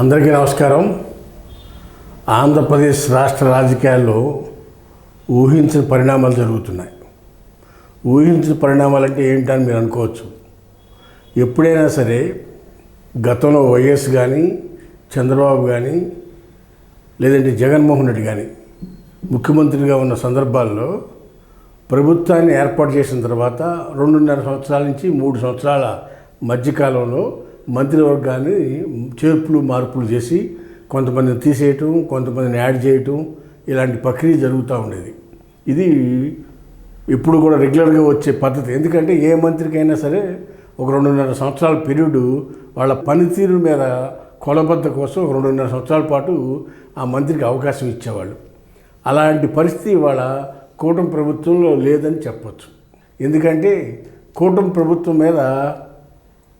అందరికీ నమస్కారం. ఆంధ్రప్రదేశ్ రాష్ట్ర రాజకీయాల్లో ఊహించిన పరిణామాలు జరుగుతున్నాయి. ఊహించిన పరిణామాలు అంటే ఏంటని మీరు అనుకోవచ్చు. ఎప్పుడైనా సరే గతంలో వైఎస్ కానీ చంద్రబాబు కానీ లేదంటే జగన్మోహన్ రెడ్డి కానీ ముఖ్యమంత్రిగా ఉన్న సందర్భాల్లో ప్రభుత్వాన్ని ఏర్పాటు చేసిన తర్వాత రెండున్నర సంవత్సరాల నుంచి మూడు సంవత్సరాల మధ్యకాలంలో మంత్రివర్గాన్ని చేర్పులు మార్పులు చేసి కొంతమందిని తీసేయటం కొంతమందిని యాడ్ చేయటం ఇలాంటి ప్రక్రియ జరుగుతూ ఉండేది. ఇది ఇప్పుడు కూడా రెగ్యులర్గా వచ్చే పద్ధతి. ఎందుకంటే ఏ మంత్రికైనా సరే ఒక రెండున్నర సంవత్సరాల పీరియడ్ వాళ్ళ పనితీరు మీద కొలబద్ద కోసం ఒక రెండున్నర సంవత్సరాల పాటు ఆ మంత్రికి అవకాశం ఇచ్చేవాళ్ళు. అలాంటి పరిస్థితి ఇవాళ కూటమి ప్రభుత్వంలో లేదని చెప్పచ్చు. ఎందుకంటే కూటమి ప్రభుత్వం మీద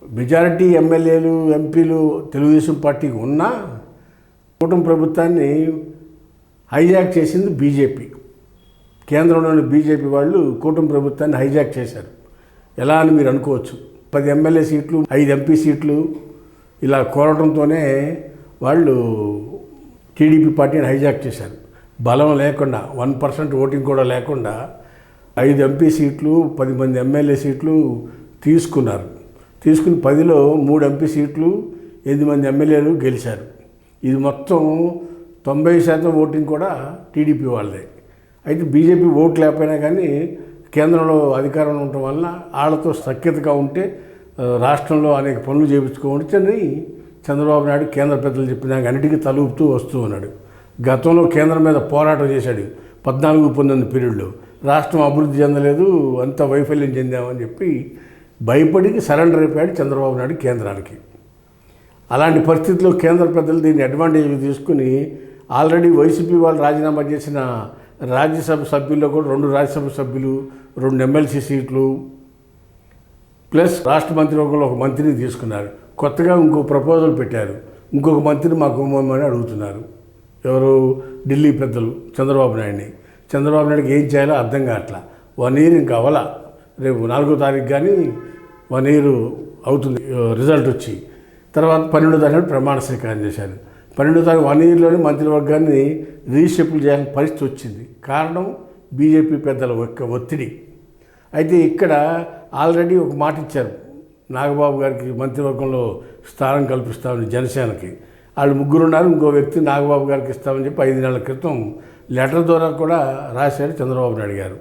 మెజారిటీ ఎమ్మెల్యేలు ఎంపీలు తెలుగుదేశం పార్టీకి ఉన్నా కూటమి ప్రభుత్వాన్ని హైజాక్ చేసింది బీజేపీ. కేంద్రంలోని బీజేపీ వాళ్ళు కూటమి ప్రభుత్వాన్ని హైజాక్ చేశారు. ఎలా అని మీరు అనుకోవచ్చు. పది ఎమ్మెల్యే సీట్లు ఐదు ఎంపీ సీట్లు ఇలా కోరడంతోనే వాళ్ళు టీడీపీ పార్టీని హైజాక్ చేశారు. బలం లేకుండా వన్ పర్సెంట్ ఓటింగ్ కూడా లేకుండా ఐదు ఎంపీ సీట్లు పది మంది ఎమ్మెల్యే సీట్లు తీసుకున్నారు. తీసుకుని పదిలో మూడు ఎంపీ సీట్లు ఎనిమిది మంది ఎమ్మెల్యేలు గెలిచారు. ఇది మొత్తం తొంభై శాతం ఓటింగ్ కూడా టీడీపీ వాళ్ళదే. అయితే బీజేపీ ఓట్ లేకపోయినా కానీ కేంద్రంలో అధికారంలో ఉండటం వల్ల వాళ్ళతో సఖ్యతగా ఉంటే రాష్ట్రంలో అనేక పనులు చేయించుకోవచ్చని చంద్రబాబు నాయుడు కేంద్ర పెద్దలు చెప్పిన అన్నిటికీ తలుపుతూ వస్తూ ఉన్నాడు. గతంలో కేంద్రం మీద పోరాటం చేశాడు పద్నాలుగు పంతొమ్మిది పీరియడ్లో. రాష్ట్రం అభివృద్ధి చెందలేదు అంత వైఫల్యం చెందామని చెప్పి భయపడికి సరెండర్ అయిపోయాడు చంద్రబాబు నాయుడు కేంద్రానికి. అలాంటి పరిస్థితుల్లో కేంద్ర పెద్దలు దీన్ని అడ్వాంటేజ్ తీసుకుని ఆల్రెడీ వైసీపీ వాళ్ళు రాజీనామా చేసిన రాజ్యసభ సభ్యుల్లో కూడా రెండు రాజ్యసభ సభ్యులు రెండు ఎమ్మెల్సీ సీట్లు ప్లస్ రాష్ట్ర మంత్రివర్గంలో ఒక మంత్రిని తీసుకున్నారు. కొత్తగా ఇంకో ప్రపోజల్ పెట్టారు. ఇంకొక మంత్రిని మాకు ఇవ్వమని అడుగుతున్నారు. ఎవరు? ఢిల్లీ పెద్దలు చంద్రబాబు నాయుడిని. చంద్రబాబు నాయుడికి ఏం చేయాలో అర్థం కావట్లా. వన్ ఇయర్ ఇంకా అవల రేపు నాలుగో తారీఖు కానీ వన్ ఇయర్ అవుతుంది రిజల్ట్ వచ్చి. తర్వాత పన్నెండో తారీఖు ప్రమాణ స్వీకారం చేశారు. పన్నెండో తారీఖు వన్ ఇయర్లోనే మంత్రివర్గాన్ని రీషఫుల్ చేయాల్సిన పరిస్థితి వచ్చింది. కారణం బీజేపీ పెద్దల యొక్క ఒత్తిడి. అయితే ఇక్కడ ఆల్రెడీ ఒక మాట ఇచ్చారు. నాగబాబు గారికి మంత్రివర్గంలో స్థానం కల్పిస్తామని జనసేనకి. వాళ్ళు ముగ్గురు ఉన్నారు ఇంకో వ్యక్తి నాగబాబు గారికి ఇస్తామని చెప్పి ఐదు నెలల క్రితం లెటర్ ద్వారా కూడా రాశారు చంద్రబాబు నాయుడు గారు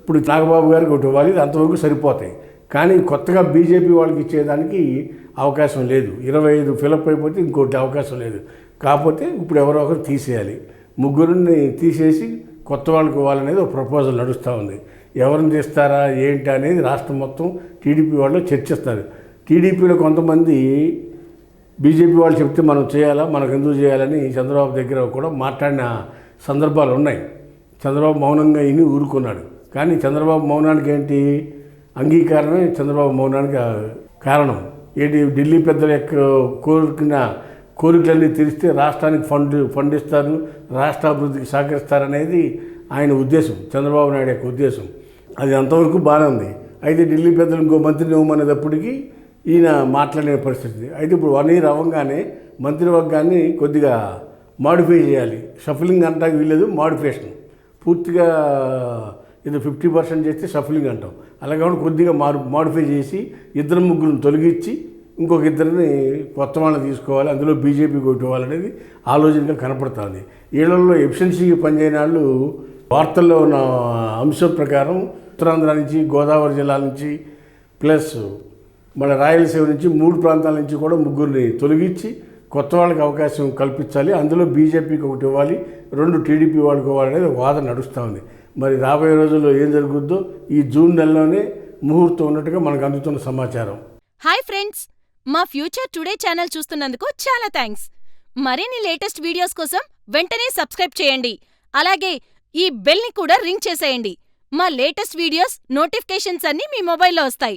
ఇప్పుడు నాగబాబు గారికి ఒకటి ఇవ్వాలి అంతవరకు సరిపోతాయి. కానీ కొత్తగా బీజేపీ వాళ్ళకి ఇచ్చేదానికి అవకాశం లేదు. ఇరవై ఐదు ఫిలప్ అయిపోతే ఇంకోటి అవకాశం లేదు. కాకపోతే ఇప్పుడు ఎవరో ఒకరు తీసేయాలి. ముగ్గురిని తీసేసి కొత్త వాళ్ళకి ఇవ్వాలనేది ఒక ప్రపోజల్ నడుస్తూ ఉంది. ఎవరిని తీస్తారా ఏంటి అనేది రాష్ట్రం మొత్తం టీడీపీ వాళ్ళు చర్చిస్తారు. టీడీపీలో కొంతమంది బీజేపీ వాళ్ళు చెప్తే మనం చేయాలా మనకు ఎందుకు చేయాలని చంద్రబాబు దగ్గర కూడా మాట్లాడిన సందర్భాలు ఉన్నాయి. చంద్రబాబు మౌనంగా ఇని ఊరుకున్నాడు. కానీ చంద్రబాబు మౌనానికి ఏంటి? అంగీకారమే చంద్రబాబు మౌనానికి కారణం. ఏంటి ఢిల్లీ పెద్దల యొక్క కోరుకున్న కోరికలన్నీ తీరిస్తే రాష్ట్రానికి ఫండ్ ఫండ్ ఇస్తారు రాష్ట్ర అభివృద్ధికి సహకరిస్తారనేది ఆయన ఉద్దేశం చంద్రబాబు నాయుడు యొక్క ఉద్దేశం. అది అంతవరకు బాగానే ఉంది. అయితే ఢిల్లీ పెద్దలు ఇంకో మంత్రిని ఇవ్వమనేటప్పటికీ ఈయన మాట్లాడే పరిస్థితి. అయితే ఇప్పుడు వన్ ఇయర్ అవ్వగానే మంత్రివర్గాన్ని కొద్దిగా మాడిఫై చేయాలి. షఫలింగ్ అంటానికి వీల్లేదు మాడిఫికేషన్. పూర్తిగా ఇది ఫిఫ్టీ పర్సెంట్ చేస్తే షఫలింగ్ అంటాం. అలా కాకుండా కొద్దిగా మారు మాడిఫై చేసి ఇద్దరు ముగ్గురిని తొలగించి ఇంకొక ఇద్దరిని కొత్త వాళ్ళని తీసుకోవాలి అందులో బీజేపీ కొట్టుకోవాలనేది ఆలోచనగా కనపడుతుంది. వీళ్ళల్లో ఎఫిషియన్సీకి పనిచేయని వాళ్ళు వార్తల్లో ఉన్న అంశం ప్రకారం ఉత్తరాంధ్ర నుంచి గోదావరి జిల్లా నుంచి ప్లస్ మన రాయలసీమ నుంచి మూడు ప్రాంతాల నుంచి కూడా ముగ్గురిని తొలగించి కొత్త వాళ్ళకి అవకాశం కల్పించాలి అందులో బీజేపీకి ఒకటి ఇవ్వాలి రెండు టీడీపీ వాళ్ళకి ఇవ్వాలనేది అనేది వాదన నడుస్తూ ఉంది. మరి రాబోయే రోజుల్లో ఏం జరుగుద్దో ఈ జూన్ నెలలోనే ముహూర్తం ఉన్నట్టుగా మనకు అందుతున్న సమాచారం. హాయ్ ఫ్రెండ్స్ మా ఫ్యూచర్ టుడే ఛానల్ చూస్తున్నందుకు చాలా థ్యాంక్స్ మరిన్ని లేటెస్ట్ వీడియోస్ కోసం వెంటనే సబ్స్క్రైబ్ చేయండి. అలాగే ఈ బెల్ని కూడా రింగ్ చేసేయండి. మా లేటెస్ట్ వీడియోస్ నోటిఫికేషన్స్ అన్నీ మీ మొబైల్లో వస్తాయి.